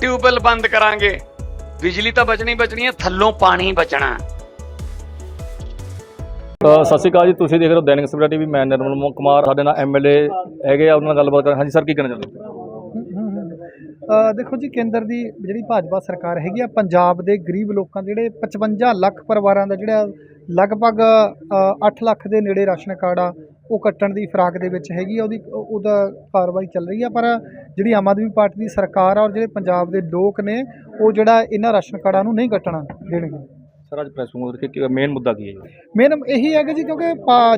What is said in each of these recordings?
Tubewell ਬੰਦ ਕਰਾਂਗੇ। ਬਿਜਲੀ ਤਾਂ ਬਚਣੀ ਬਚਣੀ ਹੈ ਥੱਲੋਂ ਪਾਣੀ ਬਚਣਾ। ਸਤਿ ਸ਼੍ਰੀ ਅਕਾਲ ਜੀ ਤੁਸੀਂ ਦੇਖ ਰਹੇ ਹੋ ਦੈਨਿਕ ਸਵੇਰਾ ਟੀਵੀ ਮੈਂ ਨਿਰਮਲ ਕੁਮਾਰ ਸਾਡੇ ਨਾਲ ਐਮਐਲਏ ਹੈਗੇ ਆ ਉਹਨਾਂ ਨਾਲ ਗੱਲਬਾਤ ਕਰਾਂ ਹਾਂਜੀ ਸਰ ਕੀ ਕਹਿਣਾ ਚਾਹੁੰਦੇ ਹੋ? ਅ, ਦੇਖੋ ਜੀ ਕੇਂਦਰ ਦੀ ਜਿਹੜੀ ਭਾਜਪਾ ਸਰਕਾਰ ਹੈਗੀ ਆ ਪੰਜਾਬ ਦੇ ਗਰੀਬ ਲੋਕਾਂ ਦੇ ਜਿਹੜੇ 55 ਲੱਖ ਪਰਿਵਾਰਾਂ ਦਾ ਜਿਹੜਾ ਲਗਭਗ ਅ, 8 ਲੱਖ ਦੇ ਨੇੜੇ ਰਾਸ਼ਨ ਕਾਰਡ ਆ ਉਹ ਕੱਟਣ ਦੀ ਫਰਾਕ ਦੇ ਵਿੱਚ ਹੈਗੀ ਆ ਉਹਦੀ ਉਹ- ਉਹਦਾ ਕਾਰਵਾਈ ਚੱਲ ਰਹੀ ਆ ਪਰ ਜਿਹੜੀ ਆਮ ਆਦਮੀ ਪਾਰਟੀ ਦੀ ਸਰਕਾਰ ਆ ਔਰ ਜਿਹੜੇ ਪੰਜਾਬ ਦੇ ਲੋਕ ਨੇ ਉਹ ਜਿਹੜਾ ਇਹਨਾਂ ਰਾਸ਼ਨ ਕਾਰਡਾਂ ਨੂੰ ਨਹੀਂ ਕੱਟਣਾ ਦੇਣਗੇ। ਸਰ ਅੱਜ ਪ੍ਰੈਸ ਨੂੰ ਕਿ ਮੇਨ ਮੁੱਦਾ ਕੀ ਹੈ ਮੇਨ ਇਹੀ ਹੈ ਕਿ ਜੀ ਕਿਉਂਕਿ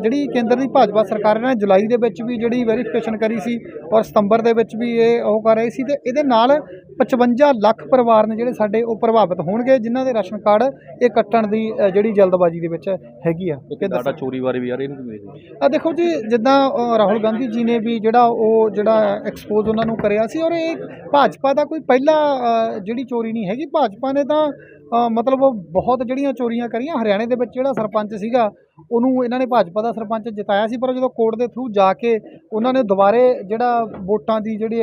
ਜਿਹੜੀ ਕੇਂਦਰ ਦੀ ਭਾਜਪਾ ਸਰਕਾਰ ਨੇ ਜੁਲਾਈ ਦੇ ਵਿੱਚ ਵੀ ਜਿਹੜੀ ਵੈਰੀਫਿਕੇਸ਼ਨ ਕਰੀ ਸੀ ਔਰ ਸਤੰਬਰ ਦੇ ਵਿੱਚ ਵੀ ਇਹ ਉਹ ਕਰ ਰਹੇ ਸੀ ਤੇ ਇਹਦੇ ਨਾਲ 55 ਲੱਖ ਪਰਿਵਾਰ ਨੇ ਜਿਹੜੇ ਸਾਡੇ ਉਹ ਪ੍ਰਭਾਵਿਤ ਹੋਣਗੇ ਜਿਨ੍ਹਾਂ ਦੇ ਰਾਸ਼ਨ ਕਾਰਡ ਇਹ ਕੱਟਣ ਦੀ ਜਿਹੜੀ ਜਲਦਬਾਜ਼ੀ ਦੇ ਵਿੱਚ ਹੈਗੀ ਆ। ਡਾਟਾ ਚੋਰੀ ਬਾਰੇ ਵੀ ਯਾਰ ਇਹਨੂੰ ਕਿਵੇਂ ਦੇਖਦੇ? ਹੋ? ਆ ਦੇਖੋ ਜੀ ਜਿੱਦਾਂ ਰਾਹੁਲ ਗਾਂਧੀ ਜੀ ਨੇ ਵੀ ਜਿਹੜਾ ਉਹ ਜਿਹੜਾ ਐਕਸਪੋਜ਼ ਉਹਨਾਂ ਨੂੰ ਕਰਿਆ ਸੀ ਔਰ ਇਹ ਭਾਜਪਾ ਦਾ ਕੋਈ ਪਹਿਲਾ ਜਿਹੜੀ ਚੋਰੀ ਨਹੀਂ ਹੈਗੀ। ਭਾਜਪਾ ਨੇ ਤਾਂ ਮਤਲਬ ਉਹ ਬਹੁਤ ਜਿਹੜੀਆਂ ਚੋਰੀਆਂ ਕਰੀਆਂ ਹਰਿਆਣੇ ਦੇ ਵਿੱਚ ਜਿਹੜਾ ਸਰਪੰਚ ਸੀਗਾ ਉਹਨੂੰ ਇਹਨਾਂ ਨੇ ਭਾਜਪਾ ਦਾ ਸਰਪੰਚ ਜਿਤਾਇਆ ਸੀ ਪਰ ਜਦੋਂ ਕੋਰਟ ਦੇ ਥਰੂ ਜਾ ਕੇ ਉਹਨਾਂ ਨੇ ਦੁਬਾਰੇ ਜਿਹੜਾ ਵੋਟਾਂ ਦੀ ਜਿਹੜੀ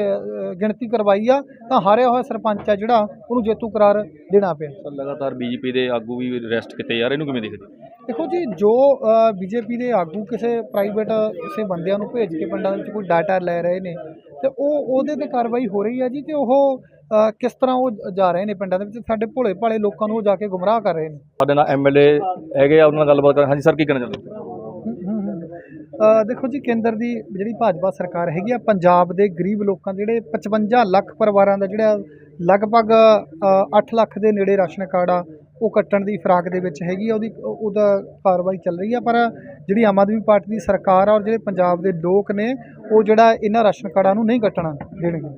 ਗਿਣਤੀ ਕਰਵਾਈ ਆ ਤਾਂ ਹਾਰਿਆ ਹੋਇਆ ਸਰਪੰਚ ਆ ਜਿਹੜਾ ਉਹਨੂੰ ਜੇਤੂ ਕਰਾਰ ਦੇਣਾ ਪਿਆ ਸਰ ਲਗਾਤਾਰ ਬੀਜੇਪੀ ਦੇ ਆਗੂ ਵੀ ਅਰੈਸਟ ਕੀਤੇ ਯਾਰ ਇਹਨੂੰ ਕਿਵੇਂ ਦੇਖਦੇ? ਦੇਖੋ ਜੀ ਜੋ ਬੀਜੇਪੀ ਦੇ ਆਗੂ ਕਿਸੇ ਪ੍ਰਾਈਵੇਟ ਕਿਸੇ ਬੰਦਿਆਂ ਨੂੰ ਭੇਜ ਕੇ ਪਿੰਡਾਂ ਦੇ ਵਿੱਚ ਕੋਈ ਡਾਟਾ ਲੈ ਰਹੇ ਨੇ ਤੇ ਉਹ ਉਹਦੇ ਤੇ ਕਾਰਵਾਈ ਹੋ ਰਹੀ ਹੈ ਜੀ ਤੇ ਉਹ ਕਿਸ ਤਰ੍ਹਾਂ ਉਹ ਜਾ ਰਹੇ ਨੇ ਪਿੰਡਾਂ ਦੇ ਵਿੱਚ? ਸਾਡੇ ਭੋਲੇ ਭਾਲੇ ਲੋਕਾਂ ਨੂੰ ਉਹ ਜਾ ਕੇ ਗੁੰਮਰਾਹ ਕਰ ਰਹੇ ਨੇ। ਸਾਡੇ ਨਾਲ ਐਮਐਲਏ ਹੈਗੇ ਆ ਉਹਨਾਂ ਨਾਲ ਗੱਲਬਾਤ ਕਰਾਂ ਹਾਂਜੀ ਸਰ ਕੀ ਕਹਿਣਾ ਚਾਹੁੰਦੇ ਦੇਖੋ ਜੀ ਕੇਂਦਰ ਦੀ ਜਿਹੜੀ ਭਾਜਪਾ ਸਰਕਾਰ ਹੈਗੀ ਆ ਪੰਜਾਬ ਦੇ ਗਰੀਬ ਲੋਕਾਂ ਦੇ ਜਿਹੜੇ 55 ਲੱਖ ਪਰਿਵਾਰਾਂ ਦਾ ਜਿਹੜਾ ਲਗਭਗ ਅ, 8 ਲੱਖ ਦੇ ਨੇੜੇ ਰਾਸ਼ਨ ਕਾਰਡ ਆ ਉਹ ਕੱਟਣ ਦੀ ਫਰਾਕ ਦੇ ਵਿੱਚ ਹੈਗੀ ਆ ਉਹਦੀ ਉਹ- ਉਹਦਾ ਕਾਰਵਾਈ ਚੱਲ ਰਹੀ ਆ। ਪਰ ਜਿਹੜੀ ਆਮ ਆਦਮੀ ਪਾਰਟੀ ਦੀ ਸਰਕਾਰ ਆ ਔਰ ਜਿਹੜੇ ਪੰਜਾਬ ਦੇ ਲੋਕ ਨੇ ਉਹ ਜਿਹੜਾ ਇਹਨਾਂ ਰਾਸ਼ਨ ਕਾਰਡਾਂ ਨੂੰ ਨਹੀਂ ਕੱਟਣਾ ਦੇਣਗੇ।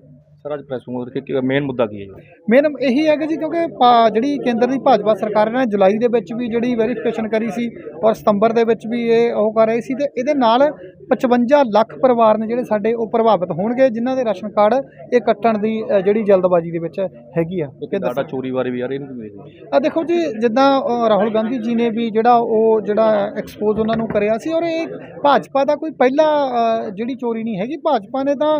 ਸਰ, ਅੱਜ ਪ੍ਰੈਸ ਨੂੰ ਕਿ ਮੇਨ ਮੁੱਦਾ ਕੀ ਹੈ ਜੀ? ਮੇਨ ਇਹੀ ਹੈਗਾ ਜੀ ਕਿਉਂਕਿ ਪਾ- ਜਿਹੜੀ ਕੇਂਦਰ ਦੀ ਭਾਜਪਾ ਸਰਕਾਰ ਨੇ ਜੁਲਾਈ ਦੇ ਵਿੱਚ ਵੀ ਜਿਹੜੀ ਵੈਰੀਫਿਕੇਸ਼ਨ ਕਰੀ ਸੀ ਔਰ ਸਤੰਬਰ ਦੇ ਵਿੱਚ ਵੀ ਇਹ ਉਹ ਕਰ ਰਹੇ ਸੀ ਤੇ ਇਹਦੇ ਨਾਲ 55 ਲੱਖ ਪਰਿਵਾਰ ਨੇ ਜਿਹੜੇ ਸਾਡੇ ਉਹ ਪ੍ਰਭਾਵਿਤ ਹੋਣਗੇ ਜਿਨ੍ਹਾਂ ਦੇ ਰਾਸ਼ਨ ਕਾਰਡ ਇਹ ਕੱਟਣ ਦੀ ਜਿਹੜੀ ਜਲਦਬਾਜ਼ੀ ਦੇ ਵਿੱਚ ਹੈਗੀ ਆ। ਡਾਟਾ ਚੋਰੀ ਬਾਰੇ ਵੀ ਯਾਰ ਇਹਨੂੰ ਕਿਵੇਂ ਦੇਖਦੇ? ਹੋ? ਆ ਦੇਖੋ ਜੀ ਜਿੱਦਾਂ ਰਾਹੁਲ ਗਾਂਧੀ ਜੀ ਨੇ ਵੀ ਜਿਹੜਾ ਉਹ ਜਿਹੜਾ ਐਕਸਪੋਜ਼ ਉਹਨਾਂ ਨੂੰ ਕਰਿਆ ਸੀ ਔਰ ਇਹ ਭਾਜਪਾ ਦਾ ਕੋਈ ਪਹਿਲਾ ਜਿਹੜੀ ਚੋਰੀ ਨਹੀਂ ਹੈਗੀ। ਭਾਜਪਾ ਨੇ ਤਾਂ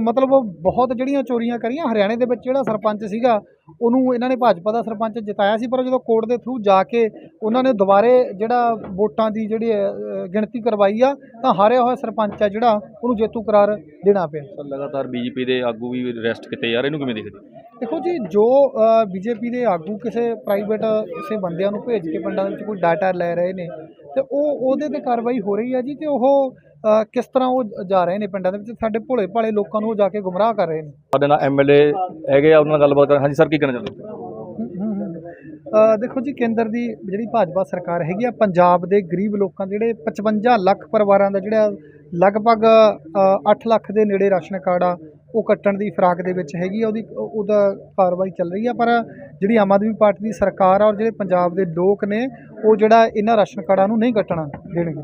ਮਤਲਬ ਬਹੁਤ ਜਿਹੜੀਆਂ ਚੋਰੀਆਂ ਕਰੀਆਂ ਹਰਿਆਣੇ ਦੇ ਵਿੱਚ ਜਿਹੜਾ ਸਰਪੰਚ ਸੀਗਾ ਉਹਨੂੰ ਇਹਨਾਂ ਨੇ ਭਾਜਪਾ ਦਾ ਸਰਪੰਚ ਜਿਤਾਇਆ ਸੀ ਪਰ ਜਦੋਂ ਕੋਰਟ ਦੇ ਥਰੂ ਜਾ ਕੇ ਉਹਨਾਂ ਨੇ ਦੁਬਾਰੇ ਜਿਹੜਾ ਵੋਟਾਂ ਦੀ ਜਿਹੜੀ ਗਿਣਤੀ ਕਰਵਾਈ ਆ ਤਾਂ ਹਾਰਿਆ ਹੋਇਆ ਸਰਪੰਚ ਆ ਜਿਹੜਾ ਉਹਨੂੰ ਜੇਤੂ ਕਰਾਰ ਦੇਣਾ ਪਿਆ ਲਗਾਤਾਰ ਬੀਜੇਪੀ ਦੇ ਆਗੂ ਵੀ ਅਰੈਸਟ ਕੀਤੇ ਯਾਰ ਇਹਨੂੰ ਕਿਵੇਂ ਦੇਖਦੇ? ਦੇਖੋ ਜੀ ਜੋ ਬੀਜੇਪੀ ਦੇ ਆਗੂ ਕਿਸੇ ਪ੍ਰਾਈਵੇਟ ਕਿਸੇ ਬੰਦਿਆਂ ਨੂੰ ਭੇਜ ਕੇ ਪਿੰਡਾਂ ਦੇ ਵਿੱਚ ਕੋਈ ਡਾਟਾ ਲੈ ਰਹੇ ਨੇ ਤੇ ਉਹ ਉਹਦੇ ਤੇ ਕਾਰਵਾਈ ਹੋ ਰਹੀ ਹੈ ਜੀ ਤੇ ਉਹ ਕਿਸ ਤਰ੍ਹਾਂ ਉਹ ਜਾ ਰਹੇ ਨੇ ਪਿੰਡਾਂ ਦੇ ਵਿੱਚ? ਸਾਡੇ ਭੋਲੇ ਭਾਲੇ ਲੋਕਾਂ ਨੂੰ ਉਹ ਜਾ ਕੇ ਗੁੰਮਰਾਹ ਕਰ ਰਹੇ ਨੇ। ਸਾਡੇ ਨਾਲ ਐਮਐਲਏ ਹੈਗੇ ਆ ਉਹਨਾਂ ਨਾਲ ਗੱਲਬਾਤ ਕਰਾਂ ਹਾਂਜੀ ਸਰ ਕੀ ਕਹਿਣਾ ਚਾਹੁੰਦੇ ਦੇਖੋ ਜੀ ਕੇਂਦਰ ਦੀ ਜਿਹੜੀ ਭਾਜਪਾ ਸਰਕਾਰ ਹੈਗੀ ਆ ਪੰਜਾਬ ਦੇ ਗਰੀਬ ਲੋਕਾਂ ਦੇ ਜਿਹੜੇ 55 ਲੱਖ ਪਰਿਵਾਰਾਂ ਦਾ ਜਿਹੜਾ ਲਗਭਗ ਅ, 8 ਲੱਖ ਦੇ ਨੇੜੇ ਰਾਸ਼ਨ ਕਾਰਡ ਆ ਉਹ ਕੱਟਣ ਦੀ ਫਰਾਕ ਦੇ ਵਿੱਚ ਹੈਗੀ ਆ ਉਹਦੀ ਉਹ- ਉਹਦਾ ਕਾਰਵਾਈ ਚੱਲ ਰਹੀ ਆ। ਪਰ ਜਿਹੜੀ ਆਮ ਆਦਮੀ ਪਾਰਟੀ ਦੀ ਸਰਕਾਰ ਆ ਔਰ ਜਿਹੜੇ ਪੰਜਾਬ ਦੇ ਲੋਕ ਨੇ ਉਹ ਜਿਹੜਾ ਇਹਨਾਂ ਰਾਸ਼ਨ ਕਾਰਡਾਂ ਨੂੰ ਨਹੀਂ ਕੱਟਣਾ ਦੇਣਗੇ।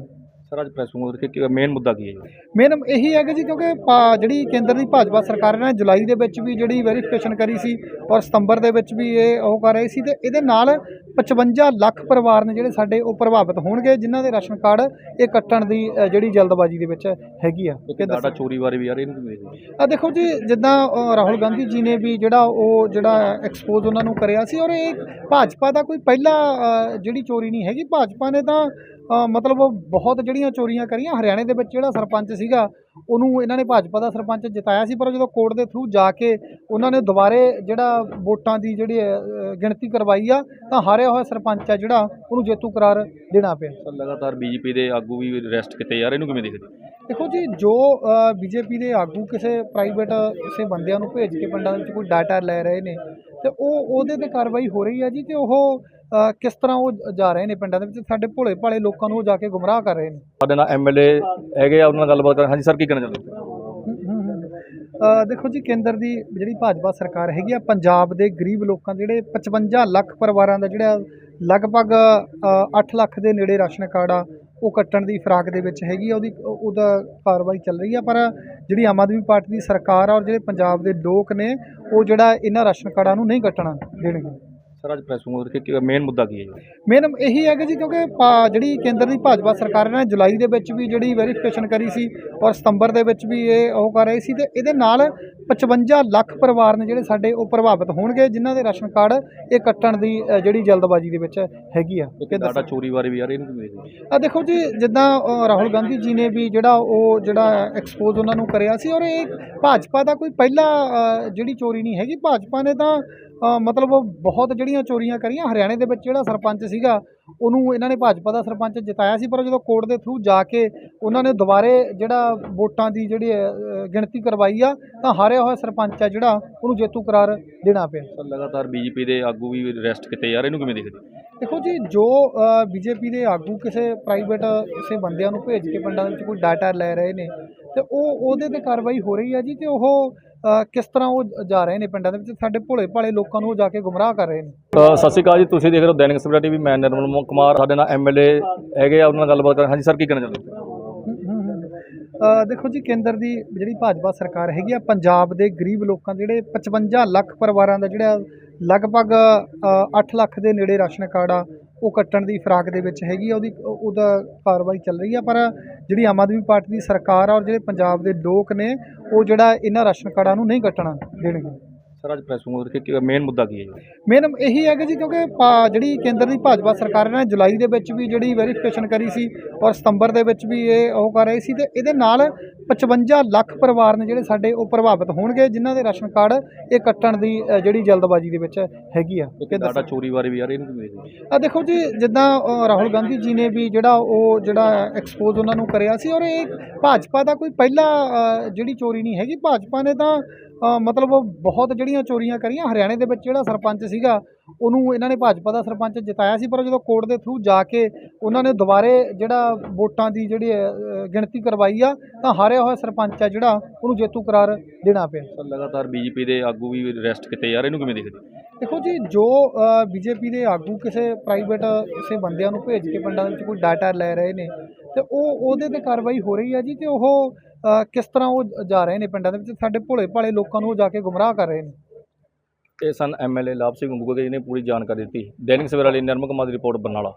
ਸਰ, ਅੱਜ ਪ੍ਰੈਸ ਨੂੰ ਕਿ ਮੇਨ ਮੁੱਦਾ ਕੀ ਹੈ ਜੀ? ਮੇਨ ਇਹੀ ਹੈ ਕਿ ਜੀ ਕਿਉਂਕਿ ਪਾ- ਜਿਹੜੀ ਕੇਂਦਰ ਦੀ ਭਾਜਪਾ ਸਰਕਾਰ ਨੇ, ਜੁਲਾਈ ਦੇ ਵਿੱਚ ਵੀ ਜਿਹੜੀ ਵੈਰੀਫਿਕੇਸ਼ਨ ਕਰੀ ਸੀ ਔਰ ਸਤੰਬਰ ਦੇ ਵਿੱਚ ਵੀ ਇਹ ਉਹ ਕਰ ਰਹੀ ਸੀ ਤੇ ਇਹਦੇ ਨਾਲ 55 ਲੱਖ ਪਰਿਵਾਰ ਨੇ ਜਿਹੜੇ ਸਾਡੇ ਉਹ ਪ੍ਰਭਾਵਿਤ ਹੋਣਗੇ ਜਿਨ੍ਹਾਂ ਦੇ ਰਾਸ਼ਨ ਕਾਰਡ ਇਹ ਕੱਟਣ ਦੀ ਜਿਹੜੀ ਜਲਦਬਾਜ਼ੀ ਦੇ ਵਿੱਚ ਹੈਗੀ ਆ ਡਾਟਾ ਚੋਰੀ ਬਾਰੇ ਵੀ ਯਾਰ ਇਹਨੂੰ? ਆ ਦੇਖੋ ਜੀ ਜਿੱਦਾਂ ਰਾਹੁਲ ਗਾਂਧੀ ਜੀ ਨੇ ਵੀ ਜਿਹੜਾ ਉਹ ਜਿਹੜਾ ਐਕਸਪੋਜ਼ ਉਹਨਾਂ ਨੂੰ ਕਰਿਆ ਸੀ ਔਰ ਇਹ ਭਾਜਪਾ ਦਾ ਕੋਈ ਪਹਿਲਾ ਜਿਹੜੀ ਚੋਰੀ ਨਹੀਂ ਹੈਗੀ ਭਾਜਪਾ ਨੇ ਤਾਂ ਮਤਲਬ ਬਹੁਤ ਜਿਹੜੀਆਂ ਚੋਰੀਆਂ ਕਰੀਆਂ ਹਰਿਆਣੇ ਦੇ ਵਿੱਚ ਜਿਹੜਾ ਸਰਪੰਚ ਸੀਗਾ ਉਹਨੂੰ ਇਹਨਾਂ ਨੇ ਭਾਜਪਾ ਦਾ ਸਰਪੰਚ ਜਿਤਾਇਆ ਸੀ ਪਰ ਜਦੋਂ ਕੋਰਟ ਦੇ ਥਰੂ ਜਾ ਕੇ ਉਹਨਾਂ ਨੇ ਦੁਬਾਰੇ ਜਿਹੜਾ ਵੋਟਾਂ ਦੀ ਜਿਹੜੀ ਗਿਣਤੀ ਕਰਵਾਈ ਆ ਤਾਂ ਹਾਰਿਆ ਹੋਇਆ ਸਰਪੰਚ ਆ ਜਿਹੜਾ ਉਹਨੂੰ ਜੇਤੂ ਕਰਾਰ ਦੇਣਾ ਪਿਆ ਸਰ ਲਗਾਤਾਰ ਬੀਜੇਪੀ ਦੇ ਆਗੂ ਵੀ ਅਰੈਸਟ ਕੀਤੇ ਯਾਰ ਇਹਨੂੰ ਕਿਵੇਂ ਦੇਖਦੇ? ਦੇਖੋ ਜੀ ਜੋ ਬੀਜੇਪੀ ਦੇ ਆਗੂ ਕਿਸੇ ਪ੍ਰਾਈਵੇਟ ਕਿਸੇ ਬੰਦਿਆਂ ਨੂੰ ਭੇਜ ਕੇ ਪਿੰਡਾਂ ਦੇ ਵਿੱਚ ਕੋਈ ਡਾਟਾ ਲੈ ਰਹੇ ਨੇ ਤੇ ਉਹ ਉਹਦੇ ਤੇ ਕਾਰਵਾਈ ਹੋ ਰਹੀ ਹੈ ਜੀ ਤੇ ਉਹ ਕਿਸ ਤਰ੍ਹਾਂ ਉਹ ਜਾ ਰਹੇ ਨੇ ਪਿੰਡਾਂ ਦੇ ਵਿੱਚ? ਸਾਡੇ ਭੋਲੇ ਭਾਲੇ ਲੋਕਾਂ ਨੂੰ ਉਹ ਜਾ ਕੇ ਗੁੰਮਰਾਹ ਕਰ ਰਹੇ ਨੇ। ਸਾਡੇ ਨਾਲ ਐਮਐਲਏ ਹੈਗੇ ਆ ਉਹਨਾਂ ਨਾਲ ਗੱਲਬਾਤ ਕਰ ਹਾਂਜੀ ਸਰ ਕੀ ਕਹਿਣਾ ਚਾਹੁੰਦੇ ਦੇਖੋ ਜੀ ਕੇਂਦਰ ਦੀ ਜਿਹੜੀ ਭਾਜਪਾ ਸਰਕਾਰ ਹੈਗੀ ਆ ਪੰਜਾਬ ਦੇ ਗਰੀਬ ਲੋਕਾਂ ਦੇ ਜਿਹੜੇ 55 ਲੱਖ ਪਰਿਵਾਰਾਂ ਦਾ ਜਿਹੜਾ ਲਗਭਗ ਅ, 8 ਲੱਖ ਦੇ ਨੇੜੇ ਰਾਸ਼ਨ ਕਾਰਡ ਆ ਉਹ ਕੱਟਣ ਦੀ ਫਰਾਕ ਦੇ ਵਿੱਚ ਹੈਗੀ ਆ ਉਹਦੀ ਉਹ- ਉਹਦਾ ਕਾਰਵਾਈ ਚੱਲ ਰਹੀ ਆ। ਪਰ ਜਿਹੜੀ ਆਮ ਆਦਮੀ ਪਾਰਟੀ ਦੀ ਸਰਕਾਰ ਆ ਔਰ ਜਿਹੜੇ ਪੰਜਾਬ ਦੇ ਲੋਕ ਨੇ ਉਹ ਜਿਹੜਾ ਇਹਨਾਂ ਰਾਸ਼ਨ ਕਾਰਡਾਂ ਨੂੰ ਨਹੀਂ ਕੱਟਣਾ ਦੇਣਗੇ। ਸਰ, ਅੱਜ ਪ੍ਰੈਸ ਨੂੰ ਕਿ ਮੇਨ ਮੁੱਦਾ ਕੀ ਹੈ ਜੀ? ਮੇਨ ਇਹੀ ਹੈ ਜੀ ਕਿਉਂਕਿ ਪਾ- ਜਿਹੜੀ ਕੇਂਦਰ ਦੀ ਭਾਜਪਾ ਸਰਕਾਰ ਨੇ, ਜੁਲਾਈ ਦੇ ਵਿੱਚ ਵੀ ਜਿਹੜੀ ਵੈਰੀਫਿਕੇਸ਼ਨ ਕਰੀ ਸੀ ਔਰ ਸਤੰਬਰ ਦੇ ਵਿੱਚ ਵੀ ਇਹ ਉਹ ਕਰ ਰਹੀ ਸੀ ਤੇ ਇਹਦੇ ਨਾਲ 55 ਲੱਖ ਪਰਿਵਾਰ ਨੇ ਜਿਹੜੇ ਸਾਡੇ ਉਹ ਪ੍ਰਭਾਵਿਤ ਹੋਣਗੇ ਜਿਨ੍ਹਾਂ ਦੇ ਰਾਸ਼ਨ ਕਾਰਡ ਇਹ ਕੱਟਣ ਦੀ ਜਿਹੜੀ ਜਲਦਬਾਜ਼ੀ ਦੇ ਵਿੱਚ ਹੈਗੀ ਆ। ਡਾਟਾ ਚੋਰੀ ਬਾਰੇ ਵੀ ਯਾਰ ਇਹਨੂੰ ਹੋ? ਆ ਦੇਖੋ ਜੀ ਜਿੱਦਾਂ ਰਾਹੁਲ ਗਾਂਧੀ ਜੀ ਨੇ ਵੀ ਜਿਹੜਾ ਉਹ ਜਿਹੜਾ ਐਕਸਪੋਜ਼ ਉਹਨਾਂ ਨੂੰ ਕਰਿਆ ਸੀ ਔਰ ਇਹ ਭਾਜਪਾ ਦਾ ਕੋਈ ਪਹਿਲਾ ਜਿਹੜੀ ਚੋਰੀ ਨਹੀਂ ਹੈਗੀ। ਭਾਜਪਾ ਨੇ ਤਾਂ ਮਤਲਬ ਬਹੁਤ ਜਿਹੜੀਆਂ ਚੋਰੀਆਂ ਕਰੀਆਂ। ਹਰਿਆਣੇ ਦੇ ਵਿੱਚ ਜਿਹੜਾ ਸਰਪੰਚ ਸੀਗਾ ਉਹਨੂੰ ਇਹਨਾਂ ਨੇ ਭਾਜਪਾ ਦਾ ਸਰਪੰਚ ਜਿਤਾਇਆ ਸੀ ਪਰ ਜਦੋਂ ਕੋਰਟ ਦੇ ਥਰੂ ਜਾ ਕੇ ਉਹਨਾਂ ਨੇ ਦੁਬਾਰੇ ਜਿਹੜਾ ਵੋਟਾਂ ਦੀ ਜਿਹੜੀ ਗਿਣਤੀ ਕਰਵਾਈ ਆ ਤਾਂ ਹਾਰਿਆ ਹੋਇਆ ਸਰਪੰਚ ਆ ਜਿਹੜਾ ਉਹਨੂੰ ਜੇਤੂ ਕਰਾਰ ਦੇਣਾ ਪਿਆ ਲਗਾਤਾਰ ਬੀਜੇਪੀ ਦੇ ਆਗੂ ਵੀ ਅਰੈਸਟ ਕੀਤੇ ਯਾਰ ਇਹਨੂੰ ਕਿਵੇਂ ਦੇਖਦੇ? ਦੇਖੋ ਜੀ ਜੋ ਬੀਜੇਪੀ ਦੇ ਆਗੂ ਕਿਸੇ ਪ੍ਰਾਈਵੇਟ ਕਿਸੇ ਬੰਦਿਆਂ ਨੂੰ ਭੇਜ ਕੇ ਪਿੰਡਾਂ ਦੇ ਵਿੱਚ ਕੋਈ ਡਾਟਾ ਲੈ ਰਹੇ ਨੇ ਤੇ ਉਹ ਉਹਦੇ ਤੇ ਕਾਰਵਾਈ ਹੋ ਰਹੀ ਹੈ ਜੀ ਤੇ ਉਹ ਕਿਸ ਤਰ੍ਹਾਂ ਉਹ ਜਾ ਰਹੇ ਨੇ ਪਿੰਡਾਂ ਦੇ ਵਿੱਚ? ਸਾਡੇ ਭੋਲੇ ਭਾਲੇ ਲੋਕਾਂ ਨੂੰ ਉਹ ਜਾ ਕੇ ਗੁੰਮਰਾਹ ਕਰ ਰਹੇ ਨੇ। ਸਤਿ ਸ਼੍ਰੀ ਅਕਾਲ ਜੀ ਤੁਸੀਂ ਦੇਖ ਰਹੇ ਹੋ ਦੈਨਿਕ ਸਵੇਰਾ ਟੀਵੀ। ਮੈਂ ਨਿਰਮਲ ਕੁਮਾਰ ਸਾਡੇ ਨਾਲ ਐਮਐਲਏ ਹੈਗੇ ਆ ਉਹਨਾਂ ਨਾਲ ਗੱਲਬਾਤ ਕਰ ਹਾਂਜੀ ਸਰ ਕੀ ਕਹਿਣਾ ਚਾਹੁੰਦੇ ਦੇਖੋ ਜੀ ਕੇਂਦਰ ਦੀ ਜਿਹੜੀ ਭਾਜਪਾ ਸਰਕਾਰ ਹੈਗੀ ਆ ਪੰਜਾਬ ਦੇ ਗਰੀਬ ਲੋਕਾਂ ਦੇ ਜਿਹੜੇ 55 ਲੱਖ ਪਰਿਵਾਰਾਂ ਦਾ ਜਿਹੜਾ ਲਗਭਗ ਅ, 8 ਲੱਖ ਦੇ ਨੇੜੇ ਰਾਸ਼ਨ ਕਾਰਡ ਆ ਉਹ ਕੱਟਣ ਦੀ ਫਰਾਕ ਦੇ ਵਿੱਚ ਹੈਗੀ ਆ ਉਹਦੀ ਉਹ- ਉਹਦਾ ਕਾਰਵਾਈ ਚੱਲ ਰਹੀ ਆ ਪਰ ਜਿਹੜੀ ਆਮ ਆਦਮੀ ਪਾਰਟੀ ਦੀ ਸਰਕਾਰ ਆ ਔਰ ਜਿਹੜੇ ਪੰਜਾਬ ਦੇ ਲੋਕ ਨੇ ਉਹ ਜਿਹੜਾ ਇਹਨਾਂ ਰਾਸ਼ਨ ਕਾਰਡਾਂ ਨੂੰ ਨਹੀਂ ਕੱਟਣਾ ਦੇਣਗੇ। ਸਰ ਅੱਜ ਪ੍ਰੈਸ ਨੂੰ ਕਿ ਮੇਨ ਮੁੱਦਾ ਕੀ ਹੈ ਜੀ? ਮੇਨ ਇਹੀ ਹੈ ਕਿ ਜੀ ਕਿਉਂਕਿ ਜਿਹੜੀ ਕੇਂਦਰ ਦੀ ਭਾਜਪਾ ਸਰਕਾਰ ਨੇ ਜੁਲਾਈ ਦੇ ਵਿੱਚ ਵੀ ਜਿਹੜੀ ਵੈਰੀਫਿਕੇਸ਼ਨ ਕਰੀ ਸੀ ਔਰ ਸਤੰਬਰ ਦੇ ਵਿੱਚ ਵੀ ਇਹ ਉਹ ਕਰ ਰਹੀ ਸੀ ਤੇ ਇਹਦੇ ਨਾਲ 55 ਲੱਖ ਪਰਿਵਾਰ ਨੇ ਜਿਹੜੇ ਸਾਡੇ ਉਹ ਪ੍ਰਭਾਵਿਤ ਹੋਣਗੇ ਜਿਨ੍ਹਾਂ ਦੇ ਰਾਸ਼ਨ ਕਾਰਡ ਇਹ ਕੱਟਣ ਦੀ ਜਿਹੜੀ ਜਲਦਬਾਜ਼ੀ ਦੇ ਵਿੱਚ ਹੈਗੀ ਆ ਡਾਟਾ ਚੋਰੀ ਬਾਰੇ ਵੀ ਯਾਰ ਇਹਨੂੰ ਹੋ? ਆ ਦੇਖੋ ਜੀ ਜਿੱਦਾਂ ਰਾਹੁਲ ਗਾਂਧੀ ਜੀ ਨੇ ਵੀ ਜਿਹੜਾ ਉਹ ਜਿਹੜਾ ਐਕਸਪੋਜ਼ ਉਹਨਾਂ ਨੂੰ ਕਰਿਆ ਸੀ ਔਰ ਇਹ ਭਾਜਪਾ ਦਾ ਕੋਈ ਪਹਿਲਾ ਜਿਹੜੀ ਚੋਰੀ ਨਹੀਂ ਹੈਗੀ ਭਾਜਪਾ ਨੇ ਤਾਂ ਮਤਲਬ ਬਹੁਤ ਜਿਹੜੀਆਂ ਚੋਰੀਆਂ ਕਰੀਆਂ ਹਰਿਆਣੇ ਦੇ ਵਿੱਚ ਜਿਹੜਾ ਸਰਪੰਚ ਸੀਗਾ ਉਹਨੂੰ ਇਹਨਾਂ ਨੇ ਭਾਜਪਾ ਦਾ ਸਰਪੰਚ ਜਿਤਾਇਆ ਸੀ ਪਰ ਜਦੋਂ ਕੋਰਟ ਦੇ ਥਰੂ ਜਾ ਕੇ ਉਹਨਾਂ ਨੇ ਦੁਬਾਰੇ ਜਿਹੜਾ ਵੋਟਾਂ ਦੀ ਜਿਹੜੀ ਗਿਣਤੀ ਕਰਵਾਈ ਆ ਤਾਂ ਹਾਰਿਆ ਹੋਇਆ ਸਰਪੰਚ ਆ ਜਿਹੜਾ ਉਹਨੂੰ ਜੇਤੂ ਕਰਾਰ ਦੇਣਾ ਪਿਆ ਲਗਾਤਾਰ ਬੀਜੇਪੀ ਦੇ ਆਗੂ ਵੀ ਅਰੈਸਟ ਕੀਤੇ ਯਾਰ ਇਹਨੂੰ ਕਿਵੇਂ ਦੇਖਦੇ? ਦੇਖੋ ਜੀ ਜੋ ਬੀਜੇਪੀ ਦੇ ਆਗੂ ਕਿਸੇ ਪ੍ਰਾਈਵੇਟ ਕਿਸੇ ਬੰਦਿਆਂ ਨੂੰ ਭੇਜ ਕੇ ਪਿੰਡਾਂ ਦੇ ਵਿੱਚ ਕੋਈ ਡਾਟਾ ਲੈ ਰਹੇ ਨੇ ਤੇ ਉਹ ਉਹਦੇ ਤੇ ਕਾਰਵਾਈ ਹੋ ਰਹੀ ਹੈ ਜੀ ਤੇ ਉਹ ਕਿਸ ਤਰ੍ਹਾਂ ਉਹ ਜਾ ਰਹੇ ਨੇ ਪਿੰਡਾਂ ਦੇ ਵਿੱਚ ਸਾਡੇ ਭੋਲੇ ਭਾਲੇ ਲੋਕਾਂ ਨੂੰ ਉਹ ਜਾ ਕੇ ਗੁੰਮਰਾਹ ਕਰ ਰਹੇ ਨੇ ਇਹ ਸਨ ਐਮਐਲਏ ਲਾਭ ਸਿੰਘ ਗੁੰਗੂਗਾ ਜੀ ਨੇ ਪੂਰੀ ਜਾਣਕਾਰੀ ਦਿੱਤੀ। ਦੈਨਿਕ ਸਵੇਰਾ ਲਈ ਨਿਰਮਲ ਕੁਮਾਰ ਦੀ ਰਿਪੋਰਟ ਬਰਨਾਲਾ।